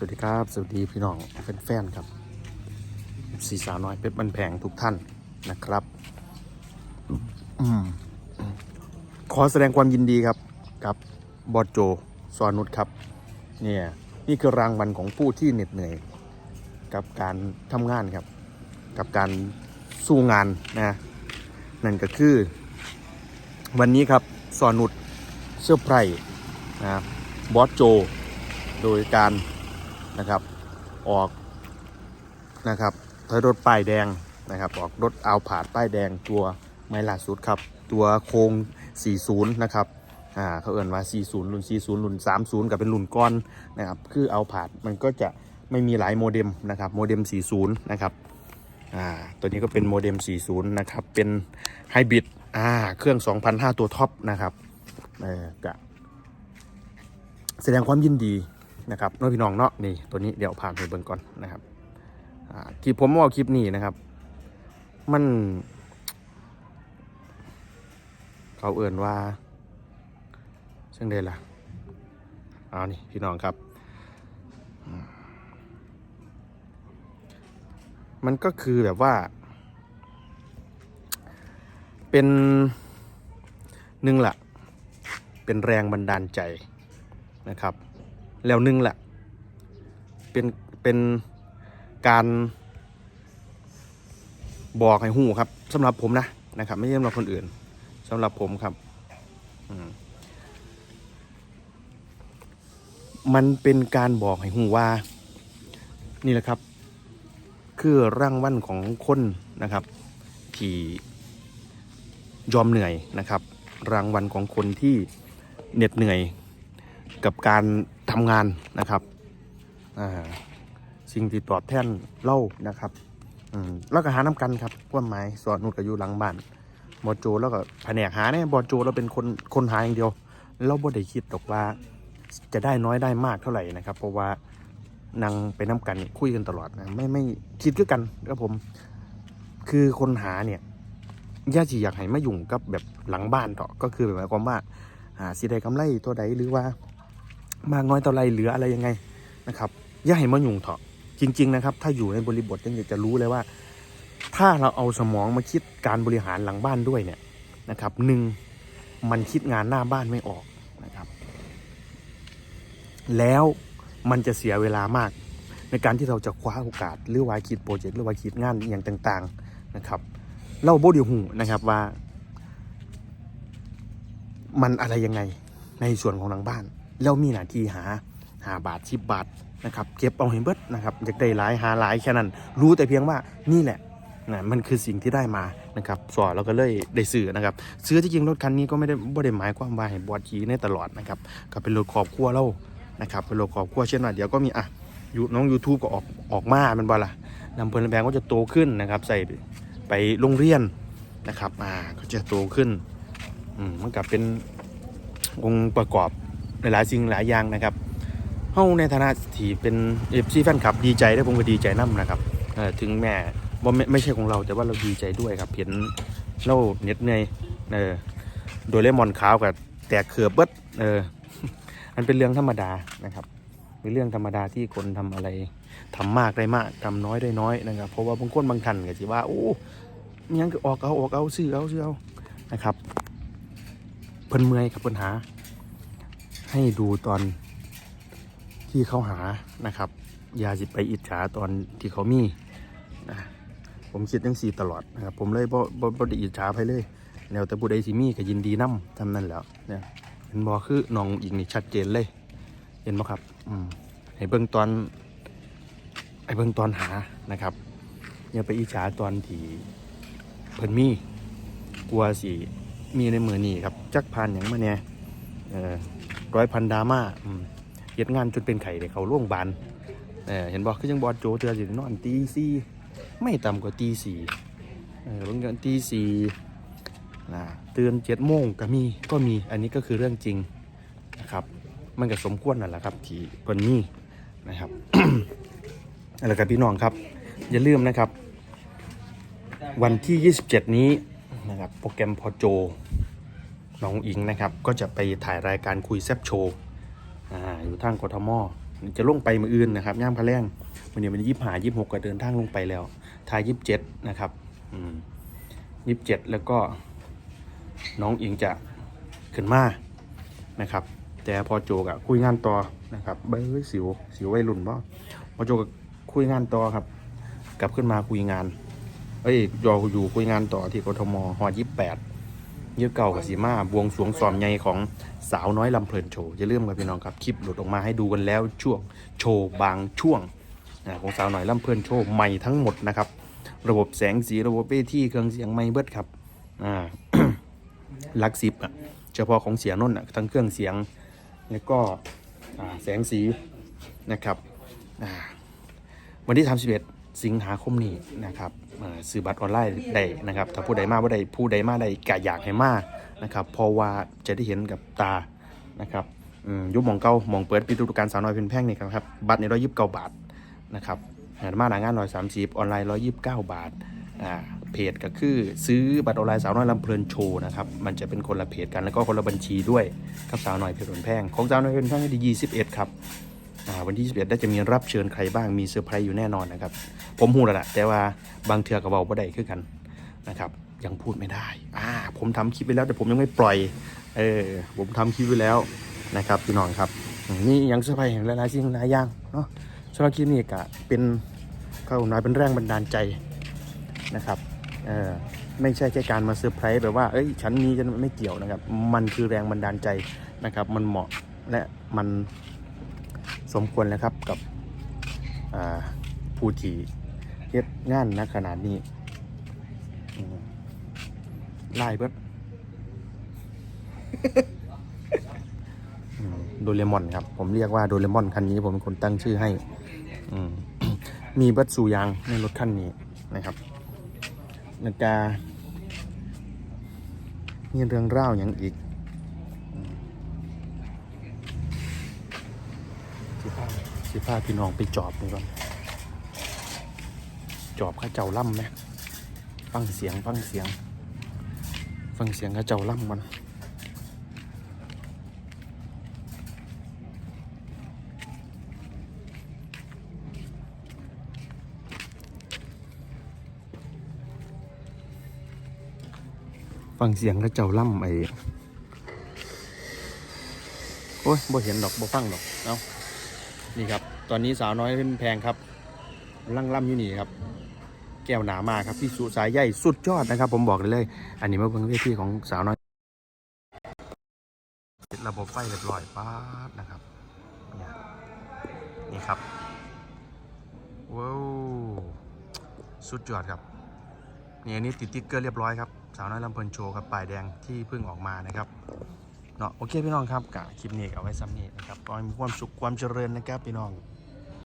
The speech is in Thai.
สวัสดีครับ สวัสดีพี่น้องแฟนๆครับสีสาวน้อยเป็ดบันแพงทุกท่านนะครับอขอแสดงความยินดีครับ กับบอสโจสอนุชครับ เนี่ยนี่คือรางวัลของผู้ที่เหน็ดเหนื่อย กับการทำงานครับ กับการสู้งานนะนั่นก็คือ วันนี้ครับสอนุชเสื้อไพรนะครับบอสโจโดยการ นะครับ ออกนะครับถอยรถป้ายแดงนะครับ ออกรถเอาผาดป้ายแดงตัวไม่ล่าสุดครับ ตัวโครง 40 นะครับอ่าเขาเอ่นว่า 40 รุ่น 40 รุ่น 30 กับเป็นรุ่นก้อนนะครับ คือเอาผาดมันก็จะไม่มีหลายโมเด็มนะครับโมเด็ม 40 นะครับอ่าตัวนี้ก็เป็นโมเด็ม 40 นะครับ เป็นไฮบริดอ่าเครื่อง 2,005 ตัวท็อปนะครับเออกะแสดงความยินดี นะครับน้องพี่น้องเนาะนี่ตัวนี้เดี๋ยวผ่านไปเบิ่งก่อนนะครับที่ผมว่าคลิปนี้นะครับ มัน เขาเอื่นว่าเช่นเดล่ะเอานี่พี่น้องครับมมันก็คือแบบว่า เป็นหนึ่งละเป็นแรงบันดาลใจนะครับ แล้วหนึ่งแหละ เป็น เป็นการบอกให้หูครับสำหรับผมนะนะครับ ไม่ใช่สำหรับคนอื่นสำหรับผมครับมมันเป็นการบอกให้หูว่า นี่แหละครับ คือร่างวันของคนนะครับ ที่ยอมเหนื่อยนะครับ รางวัลของคนที่เหน็ดเหนื่อยกับการ ทำงานนะครับสิ่งที่ตอบแทนเล่านะครับแล้วก็หาน้ำกันครับว่าไม้สอนนุดก็อยู่หลังบ้านบอโจแล้วก็แผนกหาเนี่ยบอโจเราเป็นคนคนหาอย่างเดียว เราบ่ได้คิดหรอกว่า จะได้น้อยได้มากเท่าไหร่นะครับ เพราะว่านางไปน้ำกันคุยกันตลอดนะไม่ไม่คิดคือกันครับผม คือคนหาเนี่ยย่าจีอยากให้มายุ่งกับแบบหลังบ้านเถอะก็คือหมายความว่าหาสิได้กำไรตัวใดหรือว่า มากน้อยเท่าไรเหลืออะไรยังไงนะครับอย่าให้มายุ่งเถอะจริง ๆ นะครับ ถ้าอยู่ในบริบทยังอยากจะรู้เลยว่า ถ้าเราเอาสมองมาคิดการบริหารหลังบ้านด้วยเนี่ยนะครับหนึ่งมันคิดงานหน้าบ้านไม่ออกนะครับ แล้วมันจะเสียเวลามาก ในการที่เราจะคว้าโอกาส หรือว่าคิดโปรเจกต์หรือว่าคิดงานอย่างต่าง ๆนะครับเราโบดีหูนะครับว่า มันอะไรยังไงในส่วนของหลังบ้าน เรามีหน้าที่หาหาบาทชิบบาทนะครับเก็บเอาให้เบิดนะครับอยากได้หลายหาหลายแค่นั้น รู้แต่เพียงว่านี่แหละนะมันคือสิ่งที่ได้มานะครับสอนเราก็เลยได้ซื้อนะครับซื้อที่จริงรถคันนี้ก็ไม่ได้บ่ได้หมายความว่าให้บอดขี่ในตลอดนะครับก็เป็นรถครอบครัวเรานะครับเป็นรถครอบครัวเช่นว่าเดี๋ยวก็มีอะยูน้อง YouTube ก็ออกออกมาเป็นบ่ล่ะนำเพลินแบงก็จะโตขึ้นนะครับ ใส่ไปโรงเรียนนะครับอ่าก็จะโตขึ้นอืมมันกับเป็นองค์ประกอบ หลายๆสิ่งหลายอย่างนะครับเฮาในฐานะที่เป็นเอฟซีแฟนคลับดีใจได้ผมก็ดีใจนํนะครับเออถึงแม่ว่าไม่ไม่ใช่ของเราแต่ว่าเราดีใจด้วยครับเห็นเราเน็ดเหนื่อยเออโดยเลมอนขาวกับแตกเขือบเบิดเออมันเป็นเรื่องธรรมดานะครับเป็นเรื่องธรรมดาที่คนทำอะไรทำมากได้มากทำน้อยได้น้อยนะครับ เพราะว่าบางคนบางท่านก็สิว่าโอ้ยังก็ออกเอาออกเอาซื้อเอาซื้อเอานะครับเพิ่นเมื่อยครับเพิ่นหา ให้ดูตอนที่เขาหานะครับยาสิไปอิจฉาตอนที่เขามีนะผมคิดจังซี่ตลอดนะครับผมเลยบ่บ่บ่ได้อิจฉาไปเลยแล้วแต่ผู้ใดสิมีก็ยินดีนํทำนั่นแล้วเนี่ยเห็นบ่คือน้องอีกนี่ชัดเจนเลย เห็นบ่ครับอืมให้เบิ่งตอนให้เบิ่งตอนหานะครับอย่าไปอิจฉาตอนที่เพิ่นมีกลัวสิมีในมือนี่ครับ จักพันอย่างมาเนี่ยเออ ร้อยพันดาม่าอืมเฮ็ดงานจนเป็นไข่เลยเขาล่วงบานเออเห็นบอกคือยังบอดโจเตือสินอนตีสี่ไม่ต่ำกว่าตีสี่บางทีตีสี่นะเตือนเจ็ดโมงก็มีก็มีอันนี้ก็คือเรื่องจริงนะครับ มันก็สมควรนั่นแหละครับ ที่คนมีนะครับอะไรกับพี่น้องครับ อย่าลืมนะครับ วันที่ 27 นี้นะครับโปรแกรมพอโจ น้องอิงนะครับ ก็จะไปถ่ายรายการคุยแซบโชว์อ่าอยู่ทางกทมจะลงไปมืออื่นนะครับย่ามพะแรงวันนี้มันยี่หายี่หกก็เดินทางลงไปแล้วทายยี่สิบเจ็ดนะครับยี่สิบเจ็ดแล้วก็น้องอิงจะขึ้นมานะครับ แต่พอโจกอะคุยงานต่อนะครับเบ้ยสิวสิววัยรุ่นบ่พอโจกคุยงานต่อครับ กลับขึ้นมาคุยงาน เอ้ยยออยู่คุยงานต่อที่กทมหอยี่สิบแปด เยอะเก่ากับสีมาบวงสรวงสอมใหญ่ของสาวน้อยลำเพลินโชว์อย่าลืมครับพี่น้องครับคลิปหลุดออกมาให้ดูกันแล้วช่วงโชว์บางช่วงของสาวน้อยลำเพลินโชว์ใหม่ทั้งหมดนะครับ ระบบแสงสีระบบเวทีเครื่องเสียงไม่เบิดครับอ่าลักสิบอะเฉพาะของเสียงนนอะทั้งเครื่องเสียงแล้วก็อ่าแสงสีนะครับอ่าวันที่ 31 สิงหาคมนี้นะครับซื้อบัตรออนไลน์ได้นะครับ ถ้าผู้ใดมาบ่าได้ผู้ใดมาได้กะอยากให้มานะครับเพราะว่าจะได้เห็นกับตานะครับยุคหมองเก่ามองเปิดปีฤดูกาลสาวน้อยเป็นแพ่งนี่ครับบัตรในร้อยยิบเก้าบาทนะครับงามาหนางานร้อยสามสิบออนไลน์ร้อยยิบเก้าบาทอ่าเพจก็คือซื้อบัตรออนไลน์สาวน้อยลำเพลินโชว์นะครับมันจะเป็นคนละเพจกันแล้วก็คนละบัญชีด้วยกับสาวน้อยเพจผลแพ่งของสาวน้อยเพจผลแพ่งที่ยี่สิบเอ็ดครับ วันที่ 21 ได้จะมีรับเชิญใครบ้างมีเซอร์ไพรส์อยู่แน่นอนนะครับ ผมพูแล้วล่ะแต่ว่าบางเทือกับเบาบ่ได้คือกันนะครับยังพูดไม่ได้อ่าผมทำคลิปไปแล้วแต่ผมยังไม่ปล่อยเออผมทำคลิปไว้แล้วนะครับพี่น้องครับนี่ยังเซอร์ไพรส์หลายๆสิ่งหลายอย่างเนาะสำหรับคลิปนี้ก็เป็นข้าวหน่อยเป็นแรงบันดาลใจนะครับเออไม่ใช่แค่การมาเซอร์ไพรส์แบบว่าเอ้ยฉันมีฉันไม่เกี่ยวนะครับ มันคือแรงบันดาลใจนะครับ มันเหมาะและมัน สมควรแล้วครับกับผู้ที่เฮ็ดงานณขนาดนี้ไล่เบิดอืมโดเรมอนครับ ผมเรียกว่าโดเรมอนคันนี้ผมเป็นคนตั้งชื่อให้ มีเบิดสูยางในรถคันนี้นะครับนาฬิกามีเรื่องเล่าอย่างอีก สิพาสิพาพี่น้องไปจอบนี่ก่อนจอบข้าเจ้าล่ำไหมฟังเสียงฟังเสียง ฟังเสียงข้าเจ้าล่ำมันฟังเสียงเข้าเจ้าล่ำไอ้โอ้ยบ่เห็นดอกบ่ฟังดอก เอา นี่ครับ ตอนนี้สาวน้อยเป็นแพงครับลั่งล่ำอยู่นี่ครับ แก้วหนามากครับพี่สุสายใหญ่สุดยอดนะครับ ผมบอกเลยเลย อันนี้มาเพิ่งเวทีของสาวน้อยระบบไฟเรียบร้อยป๊าดนะครับนี่ครับว้าวสุดยอดครับนี่อันนี้ติดติ๊กเกอร์เรียบร้อยครับสาวน้อยลำเพลินโชว์ครับป้ายแดงที่เพิ่งออกมานะครับ เนาะโอเคพี่น้องครับกะคลิปนี้เอาไว้ซ้ำนี้นะครับขอให้มีความสุขความเจริญนะครับพี่น้อง